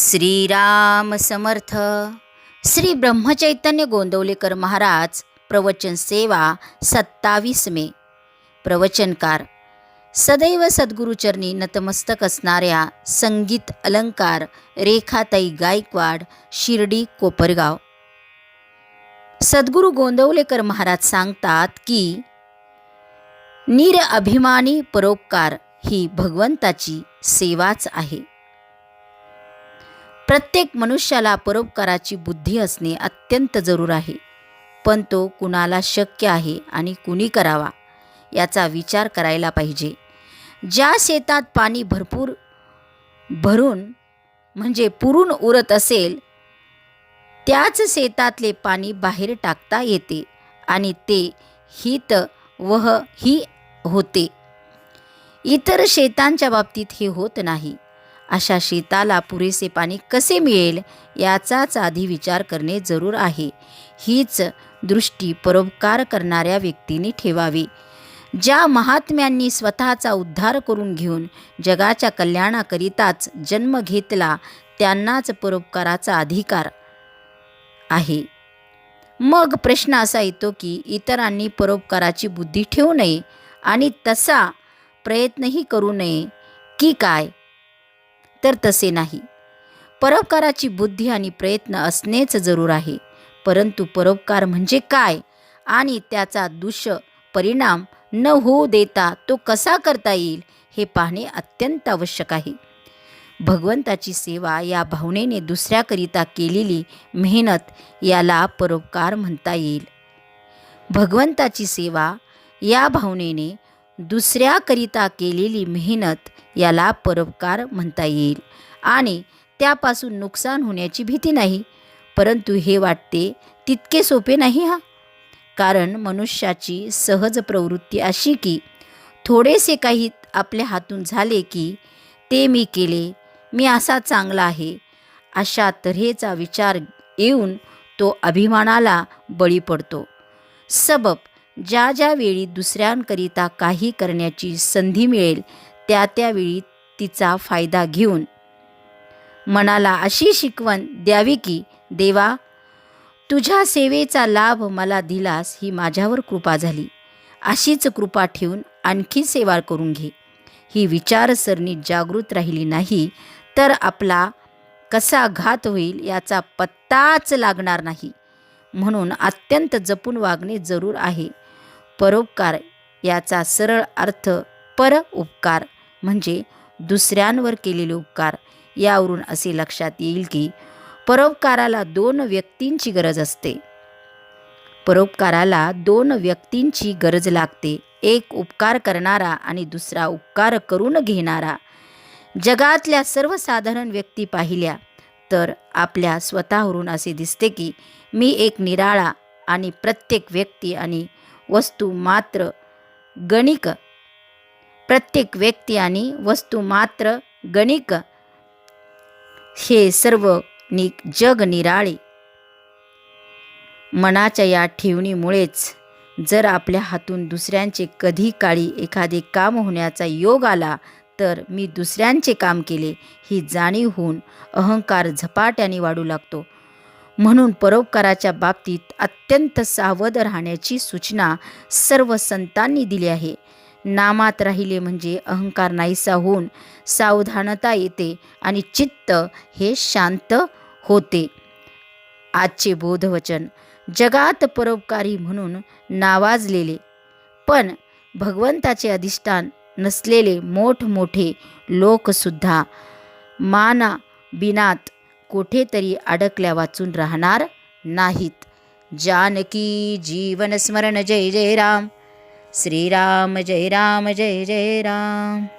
श्रीराम समर्थ. श्री ब्रह्मचैतन्य गोंदवलेकर महाराज प्रवचन सेवा सत्तावीस मे. प्रवचनकार. सदैव सद्गुरुचरणी नतमस्तक असणाऱ्या संगीत अलंकार रेखाताई गायकवाड शिर्डी कोपरगाव. सद्गुरू गोंदवलेकर महाराज सांगतात की निरअभिमानी परोपकार ही भगवंताची सेवाच आहे. प्रत्येक मनुष्याला परोपकाराची बुद्धी असणे अत्यंत जरूर आहे. पण तो कुणाला शक्य आहे आणि कुणी करावा याचा विचार करायला पाहिजे. ज्या शेतात पाणी भरपूर भरून म्हणजे पुरून उरत असेल त्याच शेतातले पाणी बाहेर टाकता येते आणि ते हित वह ही होते. इतर शेतांच्या बाबतीत हे होत नाही. अशा शेताला पुरेसे पाणी कसे मिळेल याचाच आधी विचार करणे जरूर आहे. हीच दृष्टी परोपकार करणाऱ्या व्यक्तीने ठेवावी. ज्या महात्म्यांनी स्वतःचा उद्धार करून घेऊन जगाच्या कल्याणाकरिताच जन्म घेतला त्यांनाच परोपकाराचा अधिकार आहे. मग प्रश्न असा येतो की इतरांनी परोपकाराची बुद्धी ठेवू नये आणि तसा प्रयत्नही करू नये की काय? तर तसे नाही. परोपकाराची बुद्धी आणि प्रयत्न असणेच जरूर आहे. परंतु परोपकार म्हणजे काय? आणि त्याचा दुष परिणाम न होऊ देता तो कसा करता येईल हे पाहणे अत्यंत आवश्यक आहे. भगवंताची सेवा या भावनेने दुसऱ्याकरिता केलेली मेहनत याला परोपकार म्हणता येईल. भगवंताची सेवा या भावनेने दुसऱ्याकरिता केलेली मेहनत याला परोपकार म्हणता येईल. आणि त्यापासून नुकसान होण्याची भीती नाही परंतु हे वाटते तितके सोपे नाही हा? कारण मनुष्याची सहज प्रवृत्ती अशी की थोडेसे काही आपल्या हातून झाले की ते मी केले मी असा चांगला आहे. अशा तऱ्हेचा विचार येऊन तो अभिमानाला बळी पडतो. सबब ज्या ज्या वेळी दुसऱ्यांकरिता काही करण्याची संधी मिळेल त्या त्यावेळी तिचा फायदा घेऊन. मनाला अशी शिकवण द्यावी की देवा तुझ्या सेवेचा लाभ मला दिलास ही माझ्यावर कृपा झाली. अशीच कृपा ठेवून आणखी सेवा करून घे. ही विचारसरणी जागृत राहिली नाही तर आपला कसा घात होईल याचा पत्ताच लागणार नाही. म्हणून अत्यंत जपून वागणे जरूर आहे. परोपकार याचा सरळ अर्थ पर उपकार म्हणजे दुसऱ्यांवर केलेले उपकार. यावरून असे लक्षात येईल की परोपकाराला दोन व्यक्तींची गरज असते. परोपकाराला दोन व्यक्तींची गरज लागते. एक उपकार करणारा आणि दुसरा उपकार करून घेणारा. जगातल्या सर्वसाधारण व्यक्ती पाहिल्या तर आपल्या स्वतःवरून असे दिसते की मी एक निराळा आणि प्रत्येक व्यक्ती आणि वस्तू मात्र गणिक. प्रत्येक व्यक्ती आणि वस्तू मात्र गणिक. हे सर्व नि जग निराळे. मनाच्या या ठेवणीमुळेच जर आपल्या हातून दुसऱ्यांचे कधी काळी एखादे काम होण्याचा योग आला तर मी दुसऱ्यांचे काम केले ही जाणीव होऊन अहंकार झपाट्याने वाढू लागतो. म्हणून परोपकाराच्या बाबतीत अत्यंत सावध राहण्याची सूचना सर्व संतांनी दिली आहे. नामात राहिले म्हणजे अहंकार नाहीसा होऊन सावधानता येते आणि चित्त हे शांत होते. आजचे बोधवचन जगात परोपकारी म्हणून नावाजलेले पण भगवंताचे अधिष्ठान नसलेले मोठमोठे लोकसुद्धा माना बिनात कुठेतरी अडकल्या वाचून राहणार नाहीत. जानकी जीवन स्मरण जय जय राम. श्रीराम जय राम जय जय राम.